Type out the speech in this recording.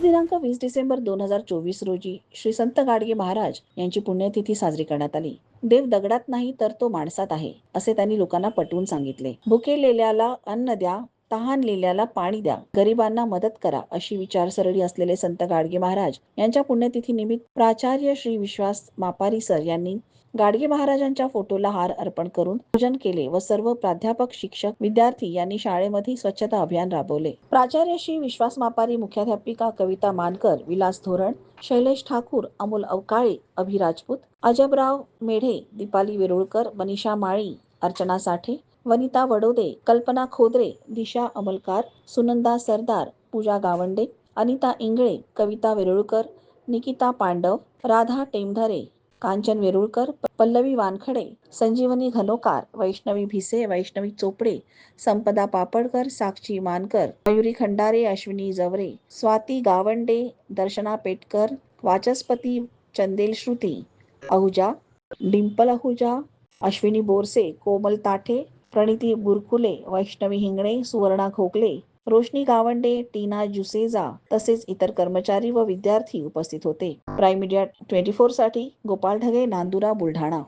दिनांक वीस डिसेंबर दोन हजार चोवीस रोजी श्री संत गाडगे महाराज यांची पुण्यतिथी साजरी करण्यात आली. देव दगडात नाही तर तो माणसात आहे असे त्यांनी लोकांना पटवून सांगितले. भुकेलेल्याला अन्न द्या तहान लिहिल्याला पाणी द्या गरिबांना मदत करा अशी विचारसरणी असलेले संत गाडगे महाराज यांच्या पुण्यतिथी निमित्त प्राचार्य श्री विश्वास मापारी सर यांनी गाडगे महाराजांच्या फोटोला हार अर्पण करून पूजन केले व सर्व प्राध्यापक शिक्षक विद्यार्थी यांनी शाळेमध्ये स्वच्छता अभियान राबवले. प्राचार्य श्री विश्वास मापारी मुख्याध्यापिका कविता मानकर विलास धोरण शैलेश ठाकूर अमोल अवकाळे अभिराजपूत अजबराव मेढे दीपाली वेरुळकर मनीषा माळी अर्चना साठे वनिता वडोदे कल्पना खोदरे दिशा अमलकार सुनंदा सरदार पूजा गावंडे अनिता इंगळे कविता वेरुळकर निकिता पांडव राधा टेमधरे कांचन वेरुळकर पल्लवी वानखडे संजीवनी घनोकार वैष्णवी भिसे वैष्णवी चोपडे संपदा पापडकर साक्षी मानकर मयुरी खंडारे अश्विनी जवरे स्वाती गावंडे दर्शना पेटकर वाचस्पती चंदेल श्रुती अहुजा डिंपल अहुजा अश्विनी बोरसे कोमल ताठे प्रणिती बुरकुले वैष्णवी हिंगणे सुवर्णा खोकले रोशनी गावंडे टीना जुसेजा तसेच इतर कर्मचारी व विद्यार्थी उपस्थित होते. प्राईम मीडिया ट्वेंटी फोरसाठी गोपाल ढगे नांदुरा बुलढाणा.